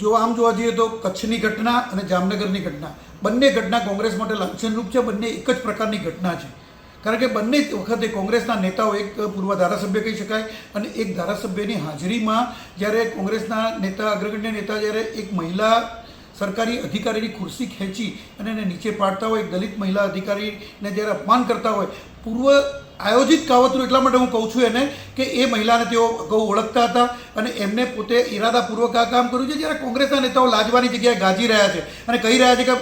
જો આમ જોવા જઈએ તો કચ્છની ઘટના અને જામનગરની ઘટના. બંને ઘટના કોંગ્રેસ માટે લાંછનરૂપ છે, બંને એક જ પ્રકારની ઘટના છે. કારણ કે બંને વખતે કોંગ્રેસના નેતાઓ એક પૂર્વ ધારાસભ્ય કહી શકાય અને એક ધારાસભ્યની હાજરીમાં જ્યારે કોંગ્રેસના નેતા, અગ્રગણ્ય નેતા જ્યારે એક મહિલા સરકારી અધિકારીની ખુરશી ખેંચી અને એને નીચે પાડતા હોય દલિત મહિલા અધિકારીને જ્યારે અપમાન કરતા હોય, પૂર્વ આયોજિત કાવતરું એટલા માટે હું કહું છું એને કે એ મહિલાને તેઓ અગાઉ ઓળખતા હતા અને એમને પોતે ઈરાદાપૂર્વક આ કામ કર્યું છે. જ્યારે કોંગ્રેસના નેતાઓ લાજવાની જગ્યાએ ગાજી રહ્યા છે અને કહી રહ્યા છે કે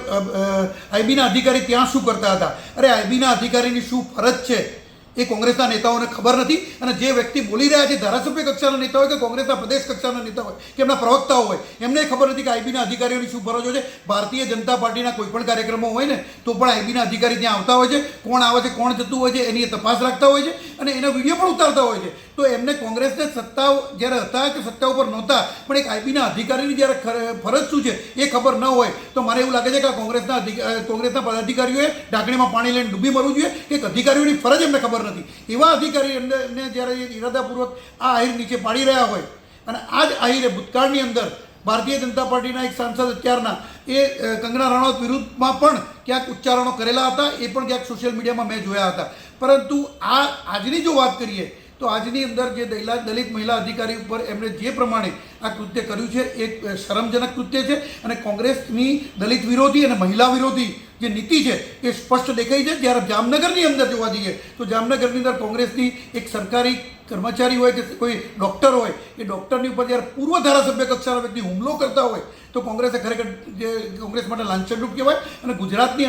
આઈબીના અધિકારી ત્યાં શું કરતા હતા? અરે આઈબીના અધિકારીની શું ફરજ છે? એ કોંગ્રેસના નેતાઓને ખબર નથી અને જે વ્યક્તિ બોલી રહ્યા છે ધારાસભ્ય કક્ષાના નેતા હોય કે કોંગ્રેસના પ્રદેશ કક્ષાના નેતા હોય કે એમના પ્રવક્તાઓ હોય, એમને ખબર નથી કે આઈબીના અધિકારીઓની શું ફરજો છે? ભારતીય જનતા પાર્ટીના કોઈ પણ કાર્યક્રમો હોય ને, તો પણ આઈબીના અધિકારી ત્યાં આવતા હોય છે, કોણ આવે છે, કોણ જતું હોય છે, એની તપાસ રાખતા હોય છે અને એનો વીડિયો પણ ઉતારતા હોય છે. તો એમને કોંગ્રેસને સત્તા જ્યારે હતા કે સત્તા ઉપર નહોતા, પણ એક આઈબીના અધિકારીની જ્યારે ફરજ શું છે એ ખબર ન હોય, તો મારે એવું લાગે છે કે કોંગ્રેસના કોંગ્રેસના પદાધિકારીઓએ ઢાંકણીમાં પાણી લઈને ડૂબી મરવું જોઈએ, કે અધિકારીઓની ફરજ એમને ખબર નથી. એવા અધિકારીને જ્યારે એ ઈરાદાપૂર્વક આ આહિર નીચે પાડી રહ્યા હોય, અને આ જ આહિરે ભૂતકાળની અંદર ભારતીય જનતા પાર્ટીના એક સાંસદ અત્યારના, એ કંગના રણાવત વિરુદ્ધમાં પણ ક્યાંક ઉચ્ચારણો કરેલા હતા, એ પણ ક્યાંક સોશિયલ મીડિયામાં મેં જોયા હતા. પરંતુ આ, આજની જો વાત કરીએ તો આજની અંદર જે દલિત મહિલા અધિકારી ઉપર એમણે જે પ્રમાણે આ કૃત્ય કર્યું છે એક શરમજનક કૃત્ય છે અને કોંગ્રેસની દલિત વિરોધી અને મહિલા વિરોધી જે નીતિ છે, એ સ્પષ્ટ દેખાઈ છે. જ્યારે જામનગરની અંદર જોવા જઈએ, તો જામનગરની અંદર કોંગ્રેસની એક સરકારી કર્મચારી હોય કે કોઈ ડૉક્ટર હોય, એ ડૉક્ટરની ઉપર જ્યારે પૂર્વ ધારાસભ્ય કક્ષાના વ્યક્તિ હુમલો કરતા હોય, તો કોંગ્રેસે ખરેખર જે કોંગ્રેસ માટે લાંછનરૂપ કહેવાય અને ગુજરાતની